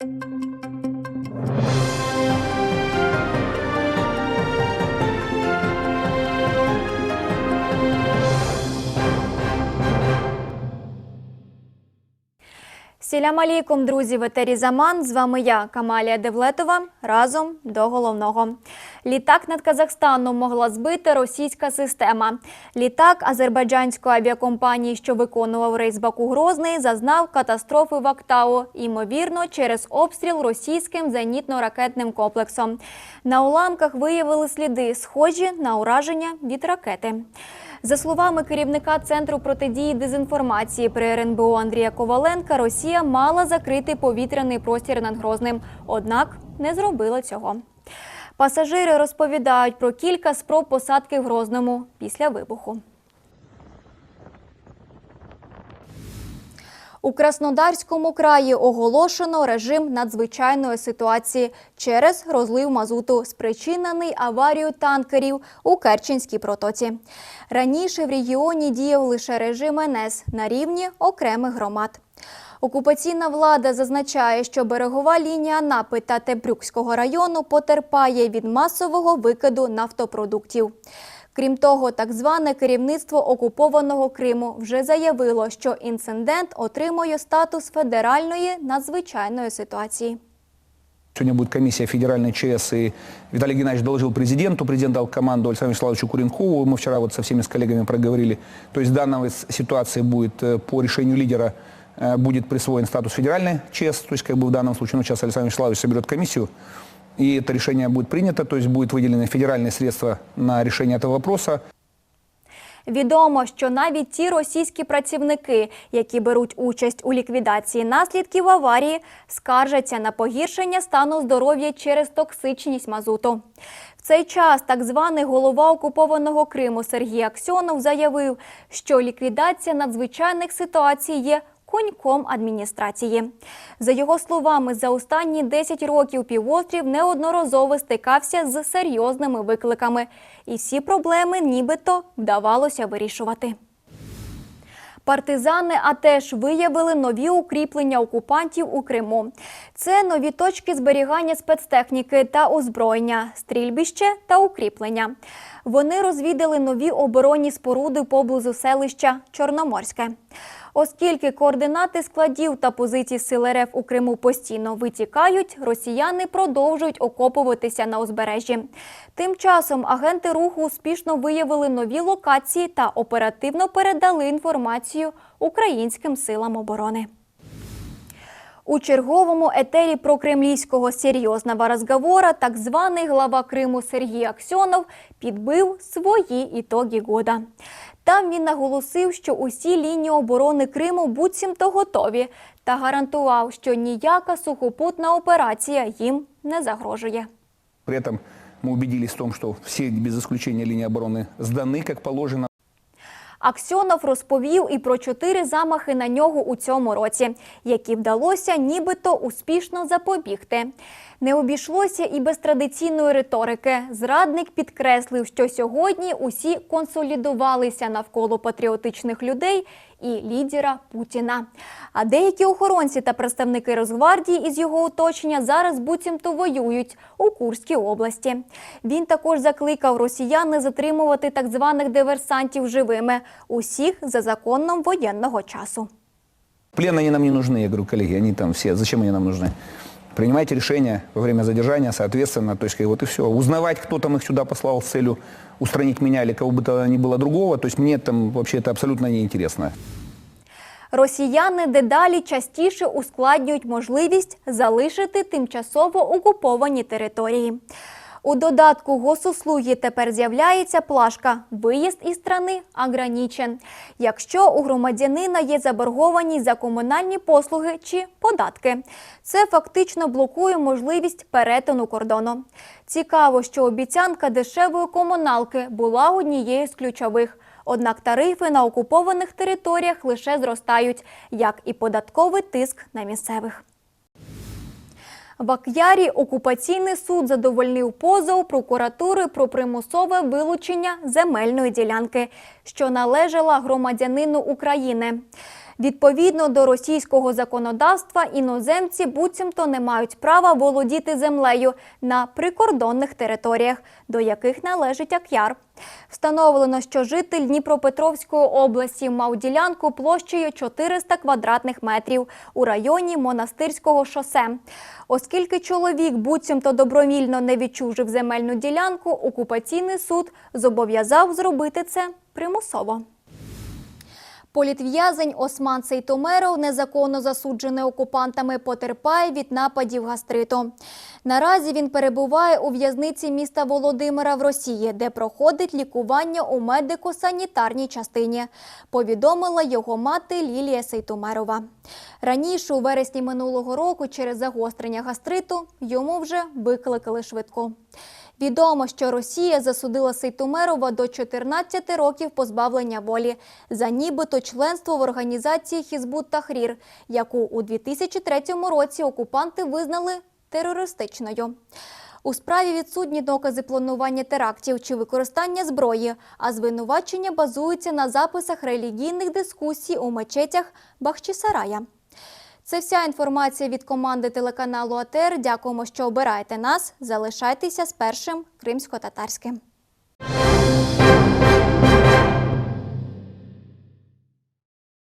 thank you Сілям алейкум, друзі, в етері Заман. З вами я, Камалія Девлетова. Разом до головного. Літак над Казахстаном могла збити російська система. Літак азербайджанської авіакомпанії, що виконував рейс Баку-Грозний, зазнав катастрофи в Актау, ймовірно, через обстріл російським зенітно-ракетним комплексом. На уламках виявили сліди, схожі на ураження від ракети. За словами керівника Центру протидії дезінформації при РНБО Андрія Коваленка, Росія мала закрити повітряний простір над Грозним, однак не зробила цього. Пасажири розповідають про кілька спроб посадки в Грозному після вибуху. У Краснодарському краї оголошено режим надзвичайної ситуації через розлив мазуту, спричинений аварією танкерів у Керченській протоці. Раніше в регіоні діяв лише режим НС на рівні окремих громад. Окупаційна влада зазначає, що берегова лінія Анапи та Тебрюкського району потерпає від масового викиду нафтопродуктів. Крім того, так зване керівництво окупованого Криму вже заявило, що інцидент отримує статус федеральної надзвичайної ситуації. Сегодня будет комиссия федеральной ЧС, и Виталий Геннадьевич доложил президенту, президент дал команду Александру Вячеславовичу Куренкову, мы вчера вот со всеми с коллегами проговорили. То есть данной с- ситуации будет э, по решению лидера э, будет присвоен статус федеральной ЧС, то есть как бы в данном случае, ну сейчас Александр Вячеславович соберет комиссию, и это решение будет принято, то есть будет выделены федеральные средства на решение этого вопроса. Відомо, що навіть ті російські працівники, які беруть участь у ліквідації наслідків аварії, скаржаться на погіршення стану здоров'я через токсичність мазуту. В цей час так званий голова окупованого Криму Сергій Аксьонов заявив, що ліквідація надзвичайних ситуацій є коньком адміністрації. За його словами, за останні 10 років півострів неодноразово стикався з серйозними викликами, і всі проблеми нібито вдавалося вирішувати. Партизани АТЕШ виявили нові укріплення окупантів у Криму. Це нові точки зберігання спецтехніки та озброєння, стрільбище та укріплення. Вони розвідали нові оборонні споруди поблизу селища Чорноморське. Оскільки координати складів та позицій сил РФ у Криму постійно витікають, росіяни продовжують окопуватися на узбережжі. Тим часом агенти руху успішно виявили нові локації та оперативно передали інформацію українським силам оборони. У черговому етері про кремлівського серйозного розговора так званий глава Криму Сергій Аксьонов підбив свої ітоги года. Там він наголосив, що усі лінії оборони Криму буцімто готові та гарантував, що ніяка сухопутна операція їм не загрожує. При этом мы убедились в том, что все без исключения линии обороны сданы, как положено. Аксьонов розповів і про чотири замахи на нього у цьому році, які вдалося нібито успішно запобігти. Не обійшлося і без традиційної риторики. Зрадник підкреслив, що сьогодні усі консолідувалися навколо патріотичних людей і лідера Путіна. А деякі охоронці та представники Росгвардії із його оточення зараз буцімто воюють у Курській області. Він також закликав росіян не затримувати так званих диверсантів живими, усіх за законом воєнного часу. Плен нам не нужны, я говорю, коллеги, они там все, зачем они нам нужны? Принимайте решения во время задержания, соответственно, то есть как вот и все. Узнавать, кто там их сюда послал с целью устранить меня или кого бы то ни было другого, то есть мне там вообще это абсолютно неинтересно. Росіяни дедалі частіше ускладнюють можливість залишити тимчасово окуповані території. У додатку госуслуги тепер з'являється плашка Виїзд із страни ограничен, якщо у громадянина є заборгованість за комунальні послуги чи податки. Це фактично блокує можливість перетину кордону. Цікаво, що обіцянка дешевої комуналки була однією з ключових. Однак тарифи на окупованих територіях лише зростають, як і податковий тиск на місцевих. В Ак'ярі окупаційний суд задовольнив позов прокуратури про примусове вилучення земельної ділянки, що належала громадянину України. Відповідно до російського законодавства, іноземці буцімто не мають права володіти землею на прикордонних територіях, до яких належить Ак'яр. Встановлено, що житель Дніпропетровської області мав ділянку площею 400 квадратних метрів у районі Монастирського шосе. Оскільки чоловік буцімто добровільно не відчужив земельну ділянку, окупаційний суд зобов'язав зробити це примусово. Політв'язень Осман Сейтомеров, незаконно засуджений окупантами, потерпає від нападів гастриту. Наразі він перебуває у в'язниці міста Володимира в Росії, де проходить лікування у медико-санітарній частині, повідомила його мати Лілія Сейтомерова. Раніше, у вересні минулого року, через загострення гастриту, йому вже викликали швидку. Відомо, що Росія засудила Сейтумерова до 14 років позбавлення волі за нібито членство в організації Хізбут Тахрір, яку у 2003 році окупанти визнали терористичною. У справі відсутні докази планування терактів чи використання зброї, а звинувачення базуються на записах релігійних дискусій у мечетях Бахчисарая. Це вся інформація від команди телеканалу АТР. Дякуємо, що обираєте нас. Залишайтеся з першим кримсько-татарським.